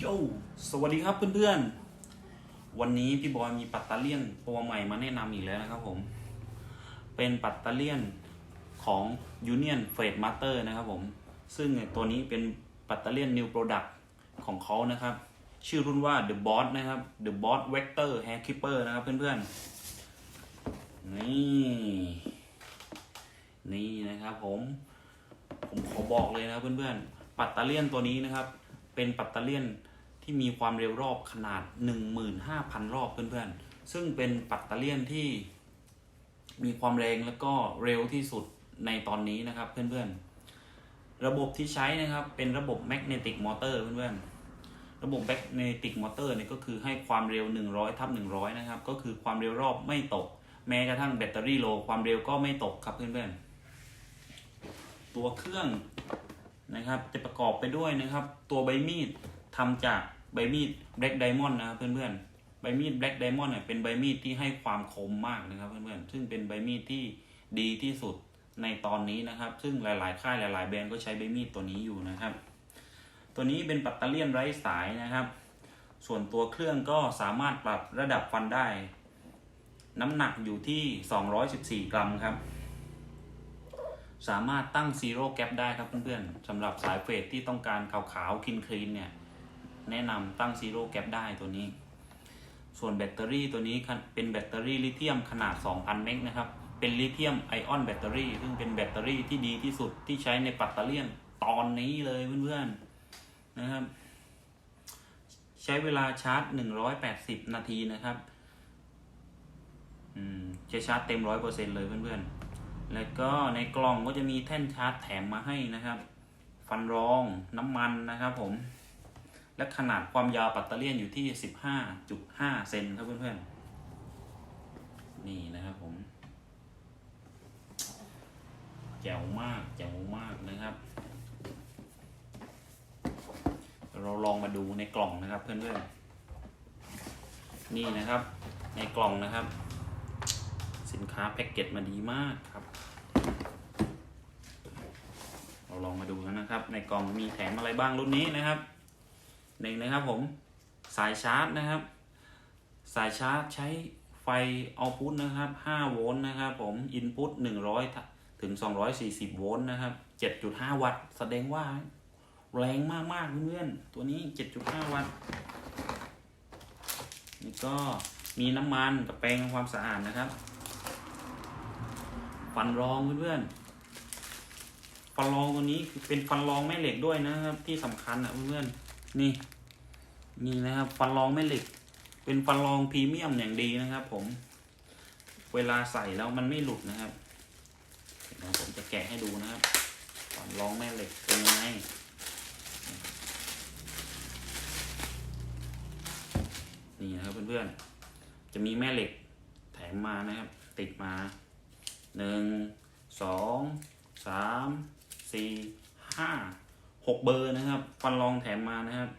โยสวัสดีครับเพื่อนๆ วันนี้พี่บอยมีปัตตอร์เลียนตัวใหม่มาแนะนำอีกแล้วนะครับผม เป็นปัตตอร์เลียนของ Union f r e i g h Master นะครับผม ซึ่งตัวนี้เป็นปัตตอร์เลียน New Product ของเขานะครับ ชื่อรุ่นว่า The Boss นะครับ The Boss Vector Hair Clipper นะครับเพื่อนๆ นี่ นี่นะครับผม ผมขอบอกเลยนะเพื่อนๆ ปัตตอร์เลียนตัวนี้นะครับ เป็นปัตเตอร์เลียนที่มีความเร็วรอบขนาด 15,000 รอบเพื่อนๆ ซึ่งเป็นปัตเตอร์เลียนที่มีความแรงแล้วก็เร็วที่สุดในตอนนี้นะครับเพื่อนๆ ระบบที่ใช้นะครับเป็นระบบ magnetic motor เพื่อนๆ ระบบ magnetic motor เนี่ยก็คือให้ความเร็ว 100ทับ100 นะครับ ก็คือความเร็วรอบไม่ตก แม้กระทั่งแบตเตอรี่โลความเร็วก็ไม่ตกครับเพื่อนๆ ตัวเครื่อง นะครับ จะประกอบไปด้วยนะครับ ตัวใบมีดทำจากใบมีด Black Diamond นะครับเพื่อนๆ ใบมีด Black Diamond เนี่ยเป็นใบมีดที่ให้ความคมมากนะครับเพื่อนๆ ซึ่งเป็นใบมีดที่ดีที่สุดในตอนนี้นะครับ ซึ่งหลายๆ ค่ายหลาย ๆ แบรนด์ก็ใช้ใบมีดตัวนี้อยู่นะครับ ตัวนี้เป็นปัตเตอร์เลียนไร้สายนะครับ ส่วนตัวเครื่องก็สามารถปรับระดับฟันได้ น้ำหนักอยู่ที่ 214 กรัมครับ สามารถตั้งซีโร่แก p ได้ครับเพื่อนๆสำหรับสายเฟดที่ต้องการขาวๆคลีนเนี่ย แนะนำตั้งซีโร่แก p ได้ตัวนี้ ส่วนแบตเตอรี่ตัวนี้เป็นแบตเตอรี่ลิเธียมขนาด 2,000 เมกนะครับ เป็นลิเธียมไอออนแบตเตอรี่ ซึ่งเป็นแบตเตอรี่ที่ดีที่สุดที่ใช้ในปัตเตอร์เลียนตอนนี้เลยเพื่อนๆนะครับ ใช้เวลาชาร์จ 180 นาทีนะครับจะชาร์จเต็ม 100%เลยเพื่อนๆ แล้วก็ในกล่องก็จะมีแท่นชาร์จแถมมาให้นะครับ ฟันรองน้ำมันนะครับผม และขนาดความยาวปัตเตอร์เลียนอยู่ที่ 15.5 เซนครับเพื่อนๆ นี่นะครับผมแจ๋วมากแจ๋วมากนะครับ เราลองมาดูในกล่องนะครับเพื่อนๆ นี่นะครับ ในกล่องนะครับ สินค้าแพ็กเกจมาดีมากครับ เราลองมาดูกันนะครับ ในกล่องมีแถมอะไรบ้างรุ่นนี้นะครับหนึ่งนะครับผมสายชาร์จนะครับ สายชาร์จใช้ไฟเอาพุทนะครับ 5 โวลต์นะครับผมอินพุต100 ถึง 240 โวลต์นะครับ 7.5 วัตต์แสดงว่า แรงมาก ๆ เพื่อนๆตัวนี้ 7.5 วัตต์นี่ก็มีน้ำมันกับแปรงความสะอาดนะครับ ฟันรองเพื่อนๆฟันรองตัวนี้เป็นฟันรองแม่เหล็กด้วยนะครับ ที่สำคัญอะเพื่อนๆนี่ นี่นะครับฟันรองแม่เหล็ก เป็นฟันรองพรีเมียมอย่างดีนะครับ ผม เวลาใส่แล้วมันไม่หลุดนะครับเดี๋ยวผมจะแกะให้ดูนะครับฟันรองแม่เหล็กเป็นยังไงนี่นะครับเพื่อนๆจะมีแม่เหล็กแถมมานะครับ ติดมา หนึ่งสองสามสี่ห้าหกเบอร์นะครับ ฟันรองแถมมานะครับ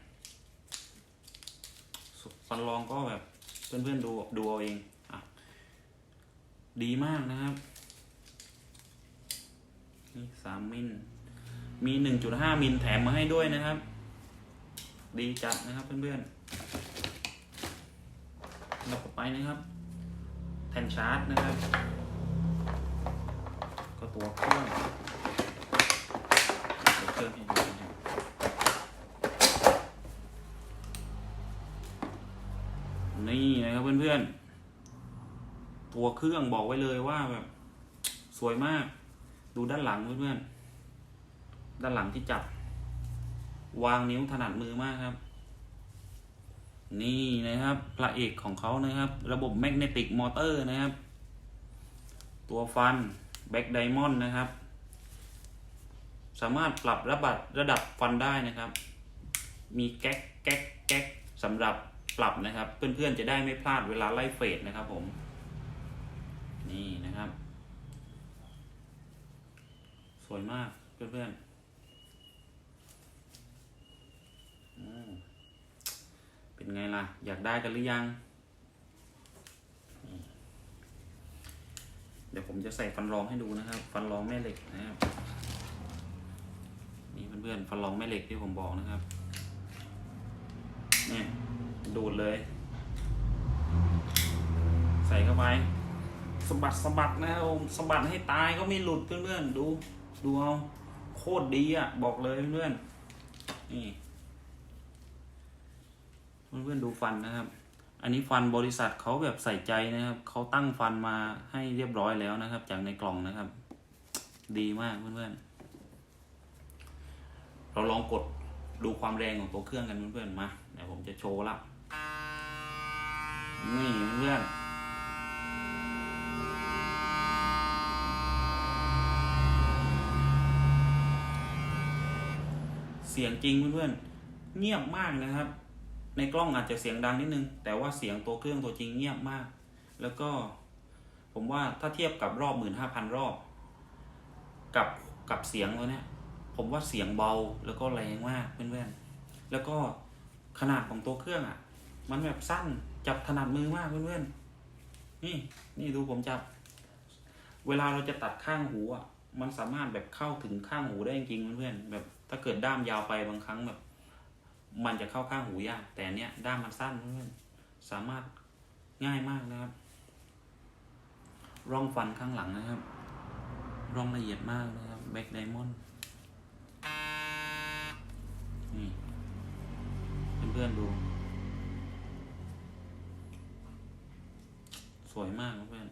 ฟันรองก็แบบเพื่อนๆดูดูเอาเองอะดีมากนะครับ นี่สามมิลมีหนึ่งจุดห้ามิลแถมมาให้ด้วยนะครับ ดีจัดนะครับเพื่อนๆเราต่อไปนะครับ แทนชาร์จนะครับ ตัวเครื่องตัวเครื่องให้ดูนะครับนี่นะครับเพื่อนๆ ตัวเครื่องบอกไว้เลยว่าแบบสวยมาก ดูด้านหลังเพื่อนๆ ด้านหลังที่จับ วางนิ้วถนัดมือมากครับ นี่นะครับพระเอกของเขานะครับ ระบบแมกเนติกมอเตอร์นะครับ ตัวฟัน แบ็กไดมอนด์นะครับ สามารถปรับระดับระดับฟันได้นะครับ มีแก๊กแก๊กแก๊กสำหรับปรับนะครับ เพื่อนๆจะได้ไม่พลาดเวลาไล่เฟดนะครับผม นี่นะครับ สวยมากเพื่อนๆเป็นไงล่ะ อยากได้กันหรือยัง ดี๋ยวผมจะใส่ฟันรองให้ดูนะครับ ฟันรองแม่เหล็กนะครับ นี่เพื่อนๆฟันรองแม่เหล็กที่ผมบอกนะครับนี่ดูดเลย ใส่เข้าไปสบัดสบัดนะครับผมสบัดให้ตายก็ไม่หลุดเพื่อนๆดู ดูเอาโคตรดีอะ บอกเลยเพื่อนๆนี่เพื่อนๆดูฟันนะครับ อันนี้ฟันบริษัทเขาแบบใส่ใจนะครับเขาตั้งฟันมาให้เรียบร้อยแล้วนะครับ จากในกล่องนะครับ ดีมากเพื่อนๆ เราลองกดดูความแรงของตัวเครื่องกันเพื่อนๆมาเดี๋ยวผมจะโชว์ละนี่เพื่อนเสียงจริงเพื่อนๆเงียบมากนะครับ ในกล้องอาจจะเสียงดังนิดนึง แต่ว่าเสียงตัวเครื่องตัวจริงเงียบมาก แล้วก็ผมว่าถ้าเทียบกับรอบหมื่นห้าพันรอบ กับกับเสียงตัวเนี้ยผมว่าเสียงเบาแล้วก็แรงมากเพื่อนๆ แล้วก็ขนาดของตัวเครื่องอะ มันแบบสั้นจับถนัดมือมากเพื่อนๆ นี่นี่ดูผมจับ เวลาเราจะตัดข้างหูอะมันสามารถแบบเข้าถึงข้างหูได้จริงเพื่อนๆแบบถ้าเกิดด้ามยาวไปบางครั้งแบบ มันจะเข้าข้างหูยาก แต่เนี้ยด้ามมันสั้นเพื่อนสามารถง่ายมากนะครับ ร่องฟันข้างหลังนะครับ ร่องละเอียดมากนะครับแบ็กไดมอนด์นี่เพื่อนๆดู สวยมากเพื่อน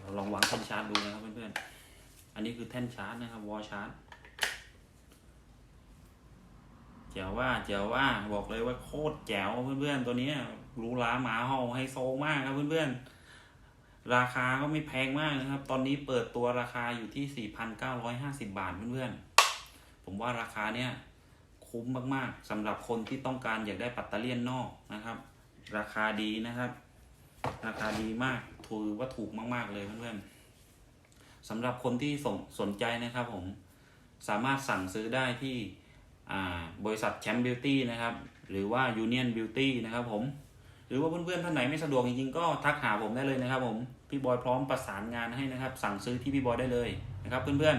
เราลอง วางแท่นชาร์จดูนะครับเพื่อนๆ อันนี้คือแท่นชาร์จนะครับวอลชาร์จแจ๋วว่าแจ๋วว่าบอกเลยว่าโคตรแจ๋วเพื่อนๆ ตัวนี้รูหราหมาเห่าไฮโซมากครับเพื่อนๆ ราคาก็ไม่แพงมากนะครับ ตอนนี้เปิดตัวราคาอยู่ที่ 4,950 บาทเพื่อนๆ ผมว่าราคาเนี้ยคุ้มมากๆสำหรับคนที่ต้องการอยากได้ปัตเตอร์เลียนนอกนะครับ ราคาดีนะครับ ราคาดีมาก ถือว่าถูกมาก ๆ เลยเพื่อนๆสำหรับคนที่สนสนใจนะครับผมสามารถสั่งซื้อได้ที่บริษัทแชมป์บิวตี้นะครับ หรือว่ายูเนียนบิวตี้นะครับผม หรือว่าเพื่อนๆท่านไหนไม่สะดวกจริงๆก็ทักหาผมได้เลยนะครับผม พี่บอยพร้อมประสานงานให้นะครับ สั่งซื้อที่พี่บอยได้เลยนะครับ เพื่อน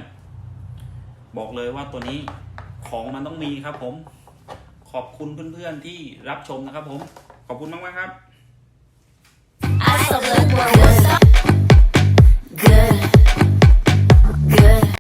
ๆ บอกเลยว่าตัวนี้ของมันต้องมีครับผม ขอบคุณเพื่อนๆที่รับชมนะครับผม ขอบคุณมากๆครับ I